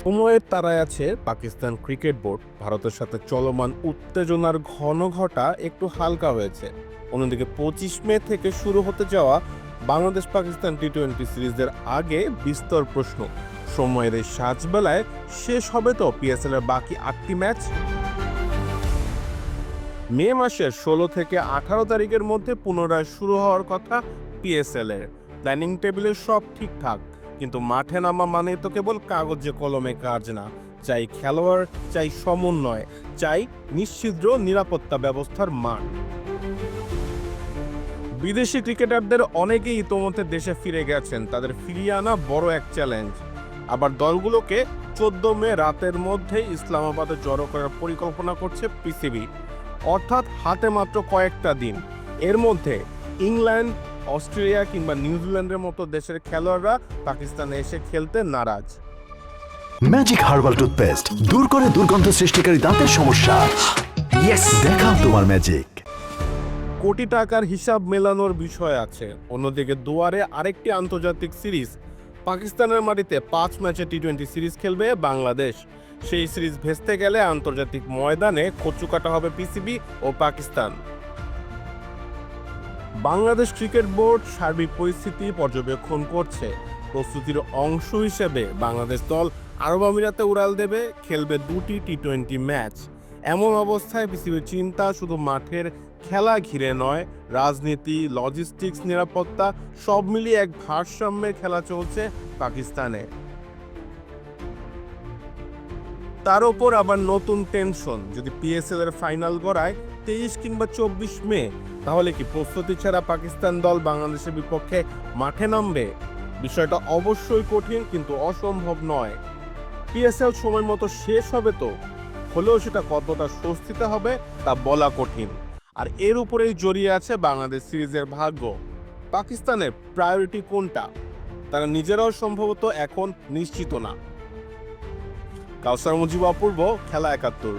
সময়ের তারায় আছে পাকিস্তান ক্রিকেট বোর্ড। ভারতের সাথে চলমান উত্তেজনার ঘন ঘটা একটু হালকা হয়েছে। অন্যদিকে পঁচিশ মে থেকে শুরু হতে যাওয়া বাংলাদেশ পাকিস্তান টি টোয়েন্টি সিরিজের আগে বিস্তর প্রশ্ন। সময়ের এই সাজবেলায় শেষ হবে তো পিএসএল এর বাকি আটটি ম্যাচ? মে মাসের ষোলো থেকে আঠারো তারিখের মধ্যে পুনরায় শুরু হওয়ার কথা পিএসএল এর প্ল্যানিং টেবিলে সব ঠিকঠাক। কিন্তু মাঠে নামা মানে তো কেবল কাগজে কলমে কাজ না। চাই খেলোয়াড়, চাই সমন্বয়, চাই নিশ্চিদ্র নিরাপত্তা ব্যবস্থার মান। বিদেশি ক্রিকেটারদের অনেকেই ইতোমধ্যে দেশে ফিরে গেছেন, তাদের ফিরিয়ে আনা বড় এক চ্যালেঞ্জ আবার দলগুলোকে চোদ্দ মে রাতের মধ্যে ইসলামাবাদে জড়ো করার পরিকল্পনা করছে পিসিবি। অর্থাৎ হাতে মাত্র কয়েকটা দিন। এর মধ্যে ইংল্যান্ড অস্ট্রেলিয়া কিংবা নিউজিল্যান্ডের মতো দেশের খেলোয়াড়রা পাকিস্তানে এসে খেলতে নারাজ। ম্যাজিক হার্বাল টুথপেস্ট দূর করে দুর্গন্ধ সৃষ্টিকারী দাঁতের সমস্যা। ইয়েস দেখাও তোমার ম্যাজিক কোটি টাকার হিসাব মেলানোর বিষয় আছে। অন্যদিকে দুয়ারে আরেকটি আন্তর্জাতিক সিরিজ। পাকিস্তানের মাটিতে পাঁচ ম্যাচে টি টোয়েন্টি সিরিজ খেলবে বাংলাদেশ। সেই সিরিজ ভেস্তে গেলে আন্তর্জাতিক ময়দানে কচু কাটা হবে পিসিবি ও পাকিস্তান। বাংলাদেশ ক্রিকেট বোর্ড সার্বিক পরিস্থিতি পর্যবেক্ষণ করছে। প্রস্তুতির অংশ হিসেবে বাংলাদেশ দল আরব আমিরাতে উড়াল দেবে, খেলবে দুটি টি টোয়েন্টি ম্যাচ। এমন অবস্থায় পিসিবির চিন্তা শুধু মাঠের খেলা ঘিরে নয়, রাজনীতি, লজিস্টিক্স, নিরাপত্তা সব মিলিয়ে এক ভারসাম্যের খেলা চলছে পাকিস্তানে। তার ওপর আবার নতুন টেনশন। যদি পিএসএল এর ফাইনাল গড়ায় তেইশ কিংবা চব্বিশ মে, তাহলে কি প্রস্তুতি ছাড়া পাকিস্তান দল বাংলাদেশের বিপক্ষে মাঠে নামবে? বিষয়টা অবশ্যই কঠিন কিন্তু অসম্ভব নয়। পিএসএল সময় মতো শেষ হবে তো? হলেও সেটা কতটা স্বস্তিতে হবে তা বলা কঠিন। আর এর উপরেই জড়িয়ে আছে বাংলাদেশ সিরিজের ভাগ্য। পাকিস্তানের প্রায়োরিটি কোনটা? তারা নিজেরাও সম্ভবত এখন নিশ্চিত না। কাউসার মুজিব অপূর্ব খেলা একাত্তর।